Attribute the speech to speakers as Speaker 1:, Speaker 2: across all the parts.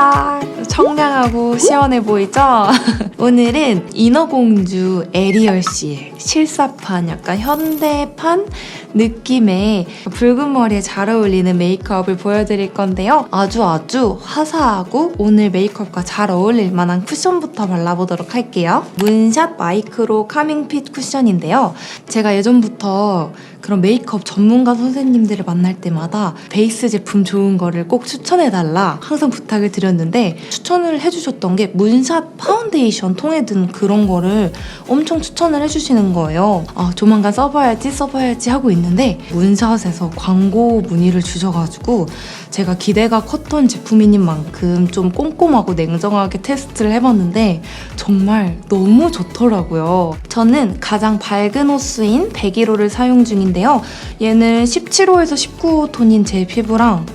Speaker 1: 민카롬입니다. 청량하고 시원해 보이죠? 오늘은 인어공주 에리얼 씨의 실사판 약간 현대판 느낌의 붉은 머리에 잘 어울리는 메이크업을 보여드릴 건데요. 아주 아주 화사하고 오늘 메이크업과 잘 어울릴 만한 쿠션부터 발라보도록 할게요. 문샷 마이크로 카밍핏 쿠션인데요. 제가 예전부터 그런 메이크업 전문가 선생님들을 만날 때마다 베이스 제품 좋은 거를 꼭 추천해달라 항상 부탁을 드렸는데 추천을 해주셨던 게 문샷 파운데이션 통에 든 그런 거를 엄청 추천을 해주시는 거예요. 아, 조만간 써봐야지 써봐야지 하고 있는데 문샷에서 광고 문의를 주셔가지고 제가 기대가 컸던 제품인 만큼 좀 꼼꼼하고 냉정하게 테스트를 해봤는데 정말 너무 좋더라고요. 저는 가장 밝은 호수인 101호를 사용 중인 데요. 얘는 17호에서 19호 톤인 제 피부랑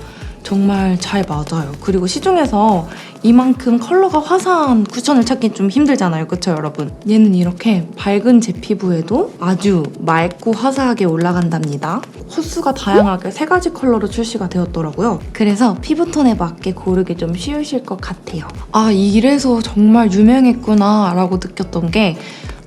Speaker 1: 정말 잘 맞아요. 그리고 시중에서 이만큼 컬러가 화사한 쿠션을 찾기 좀 힘들잖아요. 그쵸, 여러분? 얘는 이렇게 밝은 제 피부에도 아주 맑고 화사하게 올라간답니다. 호수가 다양하게 세 가지 컬러로 출시가 되었더라고요. 그래서 피부톤에 맞게 고르기 좀 쉬우실 것 같아요. 아, 이래서 정말 유명했구나 라고 느꼈던 게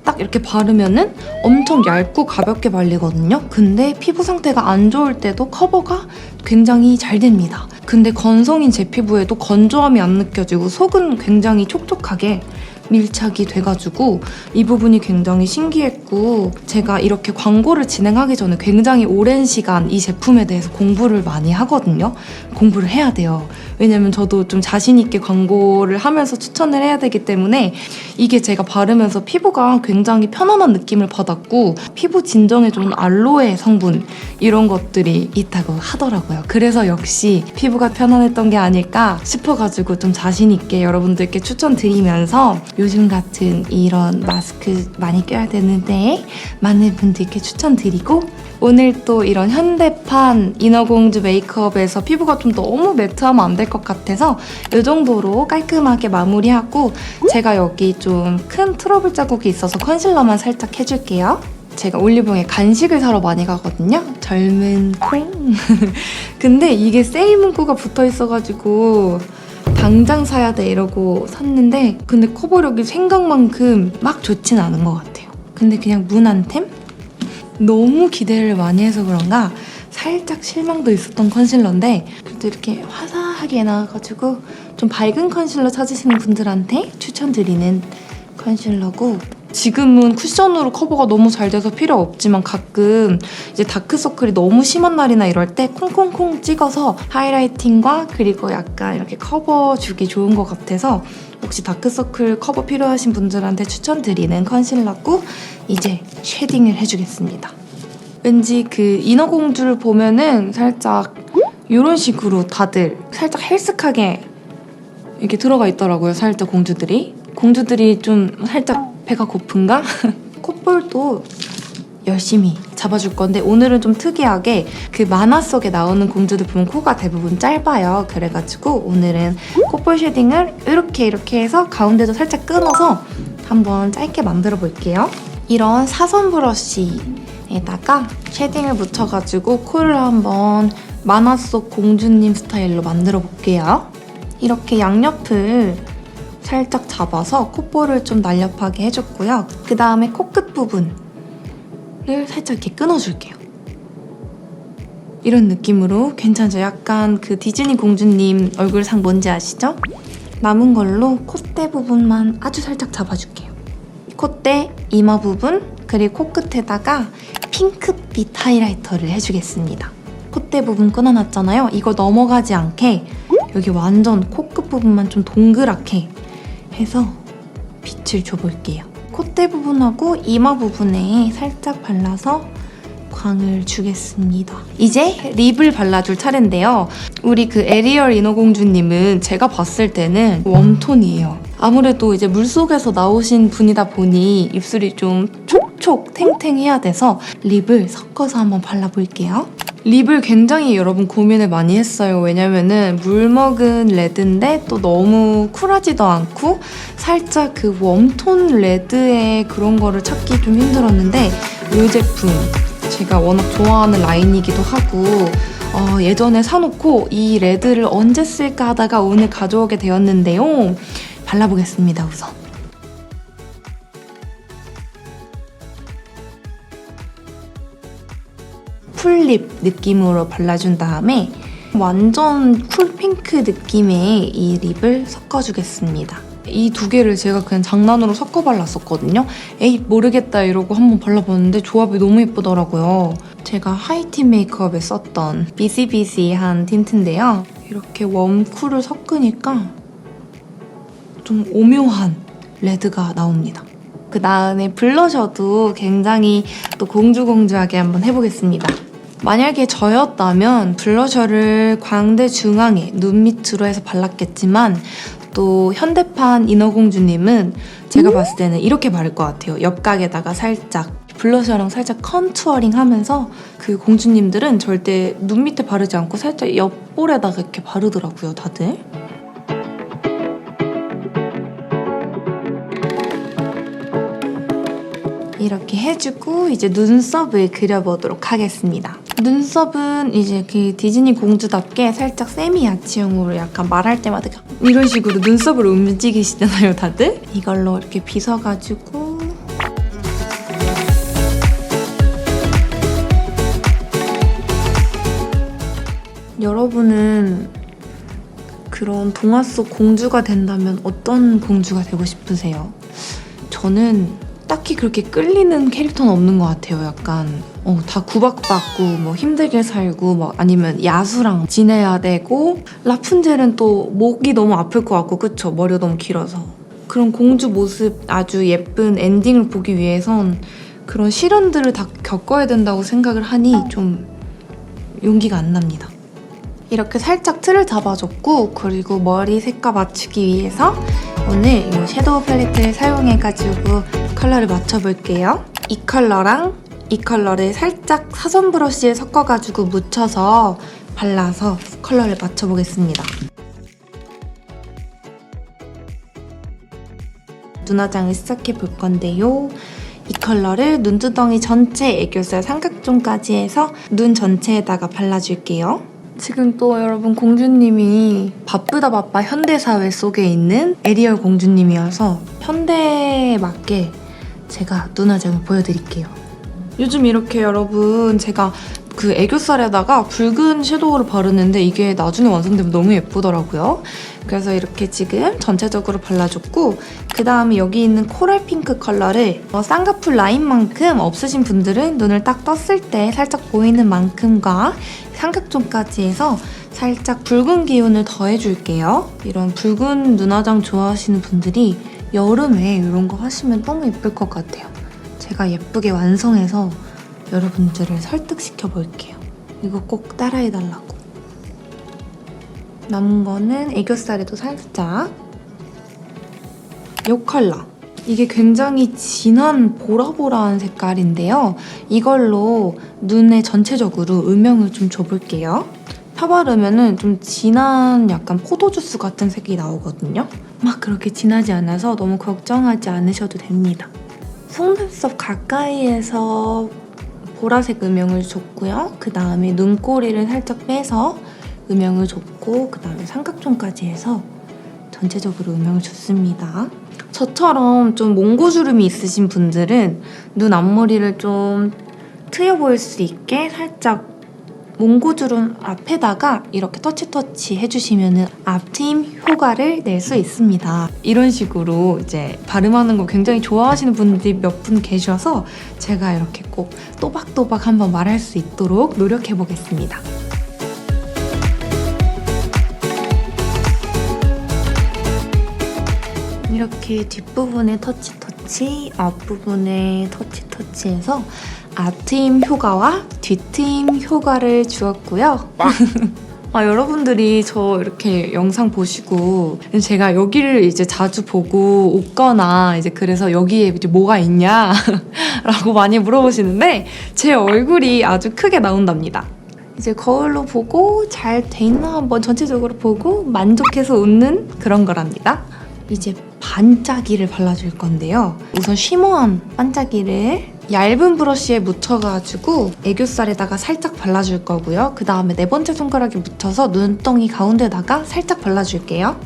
Speaker 1: 딱 이렇게 바르면은 엄청 얇고 가볍게 발리거든요. 근데 피부 상태가 안 좋을 때도 커버가 굉장히 잘 됩니다. 근데 건성인 제 피부에도 건조함이 안 느껴지고 속은 굉장히 촉촉하게 밀착이 돼가지고 이 부분이 굉장히 신기했고 제가 이렇게 광고를 진행하기 전에 굉장히 오랜 시간 이 제품에 대해서 공부를 많이 하거든요. 공부를 해야 돼요. 왜냐면 저도 좀 자신 있게 광고를 하면서 추천을 해야 되기 때문에 이게 제가 바르면서 피부가 굉장히 편안한 느낌을 받았고 피부 진정에 좋은 알로에 성분 이런 것들이 있다고 하더라고요. 그래서 역시 피부가 편안했던 게 아닐까 싶어가지고 좀 자신 있게 여러분들께 추천드리면서 요즘 같은 이런 마스크 많이 껴야 되는데 많은 분들께 추천드리고 오늘 또 이런 현대판 인어공주 메이크업에서 피부가 좀 너무 매트하면 안 될 것 같아서 이 정도로 깔끔하게 마무리하고 제가 여기 좀 큰 트러블 자국이 있어서 컨실러만 살짝 해줄게요. 제가 올리브영에 간식을 사러 많이 가거든요. 젊은 콩. 근데 이게 세일 문구가 붙어 있어가지고 당장 사야 돼 이러고 샀는데 근데 커버력이 생각만큼 막 좋진 않은 것 같아요. 근데 그냥 무난템? 너무 기대를 많이 해서 그런가 살짝 실망도 있었던 컨실러인데 그래도 이렇게 화사하게 나와가지고 좀 밝은 컨실러 찾으시는 분들한테 추천드리는 컨실러고 지금은 쿠션으로 커버가 너무 잘 돼서 필요 없지만 가끔 이제 다크서클이 너무 심한 날이나 이럴 때 콩콩콩 찍어서 하이라이팅과 그리고 약간 이렇게 커버 주기 좋은 것 같아서 혹시 다크서클 커버 필요하신 분들한테 추천드리는 컨실러고 이제 쉐딩을 해주겠습니다. 왠지 그 인어공주를 보면은 살짝 이런 식으로 다들 살짝 헬스하게 이렇게 들어가 있더라고요. 살짝 공주들이. 공주들이 좀 살짝 배가 고픈가? 콧볼도 열심히 잡아줄 건데 오늘은 좀 특이하게 그 만화 속에 나오는 공주들 보면 코가 대부분 짧아요. 그래가지고 오늘은 콧볼 쉐딩을 이렇게 이렇게 해서 가운데도 살짝 끊어서 한번 짧게 만들어 볼게요. 이런 사선 브러쉬에다가 쉐딩을 묻혀가지고 코를 한번 만화 속 공주님 스타일로 만들어 볼게요. 이렇게 양옆을 살짝 잡아서 콧볼을 좀 날렵하게 해줬고요. 그 다음에 코끝 부분을 살짝 이렇게 끊어줄게요. 이런 느낌으로 괜찮죠? 약간 그 디즈니 공주님 얼굴상 뭔지 아시죠? 남은 걸로 콧대 부분만 아주 살짝 잡아줄게요. 콧대, 이마 부분, 그리고 코끝에다가 핑크빛 하이라이터를 해주겠습니다. 콧대 부분 끊어놨잖아요. 이거 넘어가지 않게 여기 완전 코끝 부분만 좀 동그랗게 해서 빛을 줘볼게요. 콧대 부분하고 이마 부분에 살짝 발라서 광을 주겠습니다. 이제 립을 발라줄 차례인데요. 우리 그 에리얼 인어공주님은 제가 봤을 때는 웜톤이에요. 아무래도 이제 물속에서 나오신 분이다 보니 입술이 좀 촉촉 탱탱해야 돼서 립을 섞어서 한번 발라볼게요. 립을 굉장히 여러분 고민을 많이 했어요. 왜냐면은 물 먹은 레드인데 또 너무 쿨하지도 않고 살짝 그 웜톤 레드의 그런 거를 찾기 좀 힘들었는데 이 제품 제가 워낙 좋아하는 라인이기도 하고 어, 예전에 사놓고 이 레드를 언제 쓸까 하다가 오늘 가져오게 되었는데요. 발라보겠습니다, 우선. 풀립 느낌으로 발라준 다음에 완전 쿨핑크 느낌의 이 립을 섞어주겠습니다. 이 두 개를 제가 그냥 장난으로 섞어 발랐었거든요. 에이 모르겠다 이러고 한번 발라봤는데 조합이 너무 예쁘더라고요. 제가 하이틴 메이크업에 썼던 비시비시한 틴트인데요. 이렇게 웜쿨을 섞으니까 좀 오묘한 레드가 나옵니다. 그 다음에 블러셔도 굉장히 또 공주공주하게 한번 해보겠습니다. 만약에 저였다면 블러셔를 광대 중앙에 눈 밑으로 해서 발랐겠지만 또 현대판 인어공주님은 제가 봤을 때는 이렇게 바를 것 같아요. 옆각에다가 살짝 블러셔랑 살짝 컨투어링 하면서 그 공주님들은 절대 눈 밑에 바르지 않고 살짝 옆볼에다가 이렇게 바르더라고요, 다들. 이렇게 해주고 이제 눈썹을 그려보도록 하겠습니다. 눈썹은 이제 그 디즈니 공주답게 살짝 세미 아치형으로 약간 말할 때마다 이런 식으로 눈썹을 움직이시잖아요, 다들? 이걸로 이렇게 빗어가지고 여러분은 그런 동화 속 공주가 된다면 어떤 공주가 되고 싶으세요? 저는 딱히 그렇게 끌리는 캐릭터는 없는 것 같아요. 약간 어, 다 구박받고 뭐 힘들게 살고 뭐 아니면 야수랑 지내야 되고 라푼젤은 또 목이 너무 아플 것 같고 그쵸? 머리가 너무 길어서 그런 공주 모습 아주 예쁜 엔딩을 보기 위해선 그런 시련들을 다 겪어야 된다고 생각을 하니 좀 용기가 안 납니다. 이렇게 살짝 틀을 잡아줬고 그리고 머리 색과 맞추기 위해서 오늘 이 섀도우 팔레트를 사용해가지고 컬러를 맞춰볼게요. 이 컬러랑 이 컬러를 살짝 사선 브러쉬에 섞어가지고 묻혀서 발라서 컬러를 맞춰보겠습니다. 눈화장을 시작해 볼 건데요. 이 컬러를 눈두덩이 전체 애교살 삼각존까지 해서 눈 전체에다가 발라줄게요. 지금 또 여러분 공주님이 바쁘다 바빠 현대사회 속에 있는 에리얼 공주님이어서 현대에 맞게 제가 눈화장을 보여드릴게요. 요즘 이렇게 여러분 제가 그 애교살에다가 붉은 섀도우를 바르는데 이게 나중에 완성되면 너무 예쁘더라고요. 그래서 이렇게 지금 전체적으로 발라줬고 그 다음에 여기 있는 코랄 핑크 컬러를 어, 쌍꺼풀 라인만큼 없으신 분들은 눈을 딱 떴을 때 살짝 보이는 만큼과 삼각존까지 해서 살짝 붉은 기운을 더해줄게요. 이런 붉은 눈화장 좋아하시는 분들이 여름에 이런 거 하시면 너무 예쁠 것 같아요. 제가 예쁘게 완성해서 여러분들을 설득시켜 볼게요. 이거 꼭 따라해 달라고. 남은 거는 애교살에도 살짝. 이 컬러. 이게 굉장히 진한 보라보라한 색깔인데요. 이걸로 눈에 전체적으로 음영을 좀 줘볼게요. 펴바르면은 좀 진한 약간 포도주스 같은 색이 나오거든요. 막 그렇게 진하지 않아서 너무 걱정하지 않으셔도 됩니다. 속눈썹 가까이에서 보라색 음영을 줬고요. 그 다음에 눈꼬리를 살짝 빼서 음영을 줬고 그 다음에 삼각존까지 해서 전체적으로 음영을 줬습니다. 저처럼 좀 몽고주름이 있으신 분들은 눈 앞머리를 좀 트여 보일 수 있게 살짝 몽고주름 앞에다가 이렇게 터치터치 해주시면 앞트임 효과를 낼 수 있습니다. 이런 식으로 이제 발음하는 거 굉장히 좋아하시는 분들이 몇 분 계셔서 제가 이렇게 꼭 또박또박 한번 말할 수 있도록 노력해 보겠습니다. 이렇게 뒷부분에 터치터치, 앞부분에 터치터치해서 앞트임 효과와 뒷트임 효과를 주었고요. 아, 여러분들이 저 이렇게 영상 보시고 제가 여기를 이제 자주 보고 웃거나 이제 그래서 여기에 이제 뭐가 있냐 라고 많이 물어보시는데 제 얼굴이 아주 크게 나온답니다. 이제 거울로 보고 잘 돼 있나 한번 전체적으로 보고 만족해서 웃는 그런 거랍니다. 이제 반짝이를 발라줄 건데요. 우선 쉬머한 반짝이를 얇은 브러쉬에 묻혀가지고 애교살에다가 살짝 발라줄 거고요. 그 다음에 네 번째 손가락에 묻혀서 눈덩이 가운데다가 살짝 발라줄게요.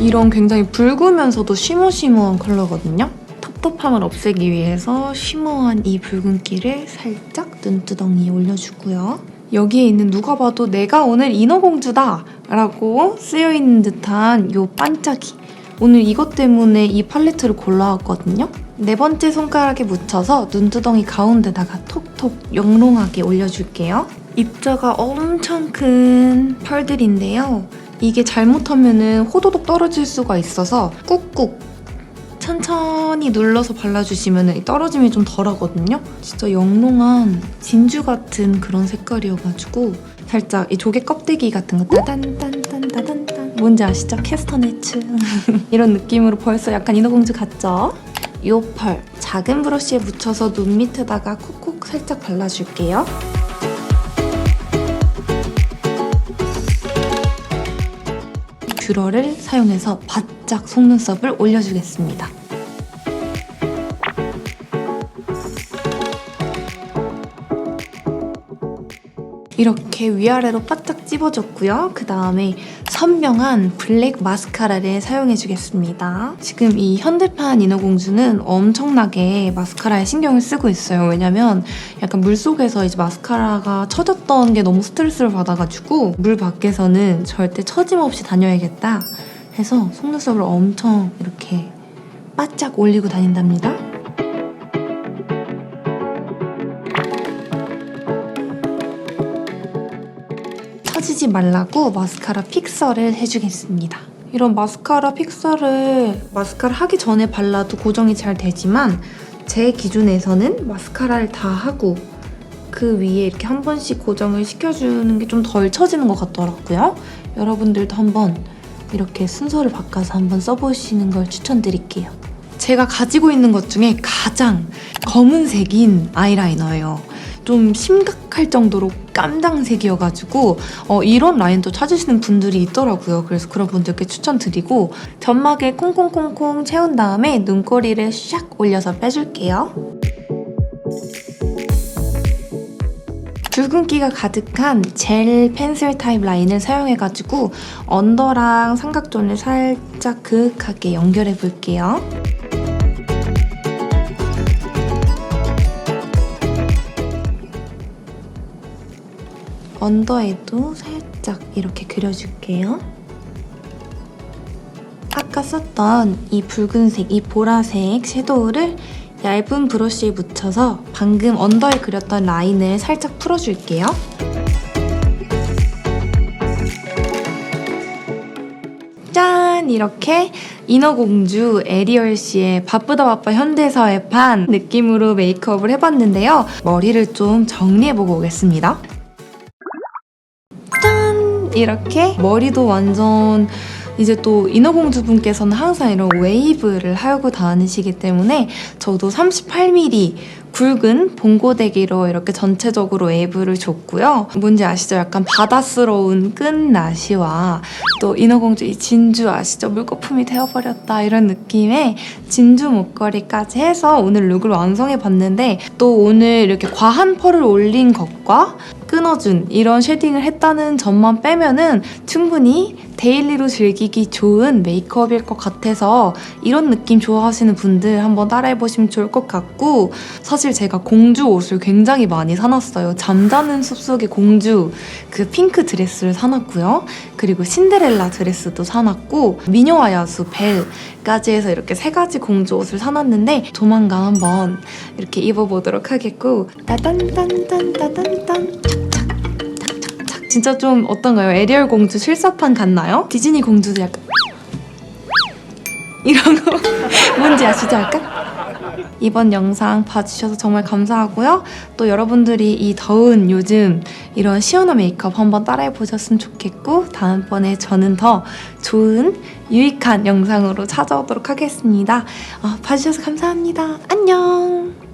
Speaker 1: 이런 굉장히 붉으면서도 쉬머쉬머한 컬러거든요. 텁텁함을 없애기 위해서 쉬머한 이 붉은기를 살짝 눈두덩이에 올려주고요. 여기에 있는 누가 봐도 내가 오늘 인어공주다 라고 쓰여있는 듯한 요 반짝이 오늘 이것 때문에 이 팔레트를 골라왔거든요. 네 번째 손가락에 묻혀서 눈두덩이 가운데다가 톡톡 영롱하게 올려줄게요. 입자가 엄청 큰 펄들인데요. 이게 잘못하면 호도독 떨어질 수가 있어서 꾹꾹 천천히 눌러서 발라주시면 떨어짐이 좀 덜하거든요. 진짜 영롱한 진주 같은 그런 색깔이어가지고 살짝 이 조개 껍데기 같은 거 따단딴딴따단딴 뭔지 아시죠? 캐스터네츠 이런 느낌으로 벌써 약간 인어공주 같죠? 요펄 작은 브러쉬에 묻혀서 눈 밑에다가 콕콕 살짝 발라줄게요. 뷰러를 사용해서 바짝 속눈썹을 올려주겠습니다. 이렇게 위아래로 바짝 찝어줬고요. 그 다음에 선명한 블랙 마스카라를 사용해주겠습니다. 지금 이 현대판 인어공주는 엄청나게 마스카라에 신경을 쓰고 있어요. 왜냐면 약간 물속에서 이제 마스카라가 처졌던 게 너무 스트레스를 받아가지고 물 밖에서는 절대 처짐 없이 다녀야겠다 해서 속눈썹을 엄청 이렇게 바짝 올리고 다닌답니다. 처지지 말라고 마스카라 픽서를 해주겠습니다. 이런 마스카라 픽서를 마스카라 하기 전에 발라도 고정이 잘 되지만 제 기준에서는 마스카라를 다 하고 그 위에 이렇게 한 번씩 고정을 시켜주는 게 좀 덜 처지는 것 같더라고요. 여러분들도 한번 이렇게 순서를 바꿔서 한번 써보시는 걸 추천드릴게요. 제가 가지고 있는 것 중에 가장 검은색인 아이라이너예요. 좀 심각할 정도로 깜장색이어가지고 어, 이런 라인도 찾으시는 분들이 있더라고요. 그래서 그런 분들께 추천드리고 점막에 콩콩콩콩 채운 다음에 눈꼬리를 샥 올려서 빼줄게요. 붉은기가 가득한 젤 펜슬 타입 라인을 사용해가지고 언더랑 삼각존을 살짝 그윽하게 연결해 볼게요. 언더에도 살짝 이렇게 그려줄게요. 아까 썼던 이 붉은색, 이 보라색 섀도우를 얇은 브러쉬에 묻혀서 방금 언더에 그렸던 라인을 살짝 풀어줄게요. 짠! 이렇게 인어공주 에리얼 씨의 바쁘다 바빠 현대사의 판 느낌으로 메이크업을 해봤는데요. 머리를 좀 정리해보고 오겠습니다. 짠! 이렇게 머리도 완전 이제 또 인어공주 분께서는 항상 이런 웨이브를 하고 다니시기 때문에 저도 38mm 굵은 봉고데기로 이렇게 전체적으로 웨이브를 줬고요. 뭔지 아시죠? 약간 바다스러운 끈 나시와 또 인어공주 이 진주 아시죠? 물거품이 되어버렸다 이런 느낌의 진주 목걸이까지 해서 오늘 룩을 완성해 봤는데 또 오늘 이렇게 과한 펄을 올린 것과 끊어준 이런 쉐딩을 했다는 점만 빼면은 충분히 데일리로 즐기기 좋은 메이크업일 것 같아서 이런 느낌 좋아하시는 분들 한번 따라해보시면 좋을 것 같고 사실 제가 공주 옷을 굉장히 많이 사놨어요. 잠자는 숲속의 공주 그 핑크 드레스를 사놨고요. 그리고 신데렐라 드레스도 사놨고 미녀와 야수 벨까지 해서 이렇게 세 가지 공주 옷을 사놨는데 조만간 한번 이렇게 입어보도록 하겠고 따단딴딴 따단딴 착착착착 진짜 좀 어떤가요? 에리얼 공주 실사판 같나요? 디즈니 공주도 약간 이런 거 뭔지 아시죠? 약간? 이번 영상 봐주셔서 정말 감사하고요. 또 여러분들이 이 더운 요즘 이런 시원한 메이크업 한번 따라해 보셨으면 좋겠고 다음번에 저는 더 좋은 유익한 영상으로 찾아오도록 하겠습니다. 어, 봐주셔서 감사합니다. 안녕!